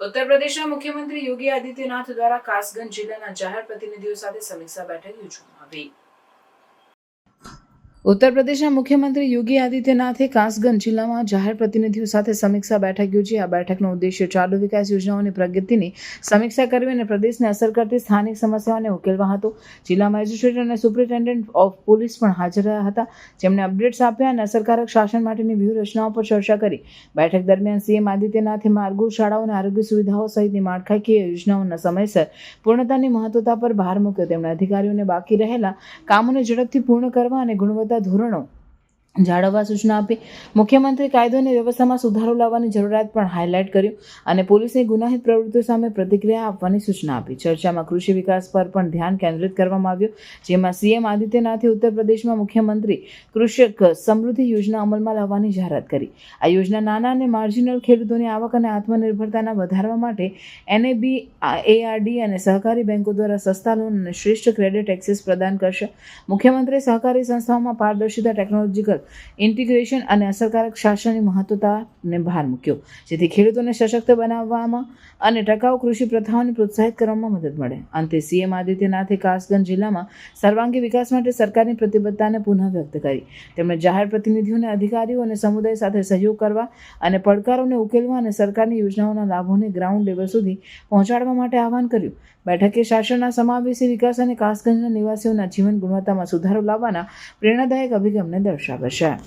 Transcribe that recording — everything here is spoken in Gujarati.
ઉત્તર પ્રદેશના મુખ્યમંત્રી યોગી આદિત્યનાથ દ્વારા કાસગંજ જિલ્લાના જાહેર પ્રતિનિધિઓ સાથે સમીક્ષા બેઠક યોજવામાં આવી. ઉત્તર પ્રદેશના મુખ્યમંત્રી યોગી આદિત્યનાથે કાસગંજ જિલ્લામાં જાહેર પ્રતિનિધિઓ સાથે સમીક્ષા બેઠક યોજી. આ બેઠકનો ઉદ્દેશ્ય ચાલુ વિકાસ યોજનાઓની પ્રગતિની સમીક્ષા કરવી અને પ્રદેશને અસર કરતી સ્થાનિક સમસ્યાઓને ઉકેલવા હતો. જિલ્લા મેજિસ્ટ્રેટ અને સુપ્રિન્ટેન્ડન્ટ ઓફ પોલીસ પણ હાજર રહ્યા હતા. જેમણે અપડેટ્સ આપ્યા અને અસરકારક શાસન માટેની વ્યૂહરચનાઓ પર ચર્ચા કરી. બેઠક દરમિયાન સીએમ આદિત્યનાથે માર્ગો, શાળાઓ અને આરોગ્ય સુવિધાઓ સહિતની માળખાકીય યોજનાઓના સમયસર પૂર્ણતાની મહત્વતા પર ભાર મૂક્યો. તેમણે અધિકારીઓને બાકી રહેલા કામોને ઝડપથી પૂર્ણ કરવા અને ગુણવત્તા ધોરણો જાળવવા સૂચના આપી. મુખ્યમંત્રી કાયદો અને વ્યવસ્થામાં સુધારો લાવવાની જરૂરિયાત પણ હાઇલાઇટ કર્યું અને પોલીસની ગુનાહિત પ્રવૃત્તિઓ સામે પ્રતિક્રિયા આપવાની સૂચના આપી. ચર્ચામાં કૃષિ વિકાસ પર પણ ધ્યાન કેન્દ્રિત કરવામાં આવ્યું. જેમાં સીએમ આદિત્યનાથે ઉત્તર પ્રદેશમાં મુખ્યમંત્રી કૃષક સમૃદ્ધિ યોજના અમલમાં લાવવાની જાહેરાત કરી. આ યોજના નાના અને માર્જિનલ ખેડૂતોની આવક અને આત્મનિર્ભરતાના વધારવા માટે એનએબી એઆરડી અને સહકારી બેંકો દ્વારા સસ્તા લોન અને શ્રેષ્ઠ ક્રેડિટ એક્સેસ પ્રદાન કરશે. મુખ્યમંત્રીએ સહકારી સંસ્થાઓમાં પારદર્શિતા ટેકનોલોજીકલ ઇન્ટિગ્રેશન અને અસરકારક શાસનની મહત્વતાને ભાર મૂક્યો. જેથી ખેડૂતોને સશક્ત બનાવવામાં અને ટકાઉ કૃષિ પ્રથાઓને પ્રોત્સાહિત કરવામાં મદદ મળે. અંતે સીએમ આદિત્યનાથે કાસગંજ જિલ્લામાં સર્વાંગી વિકાસ માટે સરકારની પ્રતિબદ્ધતાને પુનઃ વ્યક્ત કરી. તેમણે જાહેર પ્રતિનિધિઓને, અધિકારીઓ અને સમુદાય સાથે સહયોગ કરવા અને પડકારોને ઉકેલવા અને સરકારની યોજનાઓના લાભોને ગ્રાઉન્ડ લેવલ સુધી પહોંચાડવા માટે આહવાન કર્યું. બેઠકે શાસનના સમાવેશી વિકાસ અને કાસગંજના નિવાસીઓના જીવન ગુણવત્તામાં સુધારો લાવવાના પ્રેરણાદાયક અભિગમને દર્શાવે Share.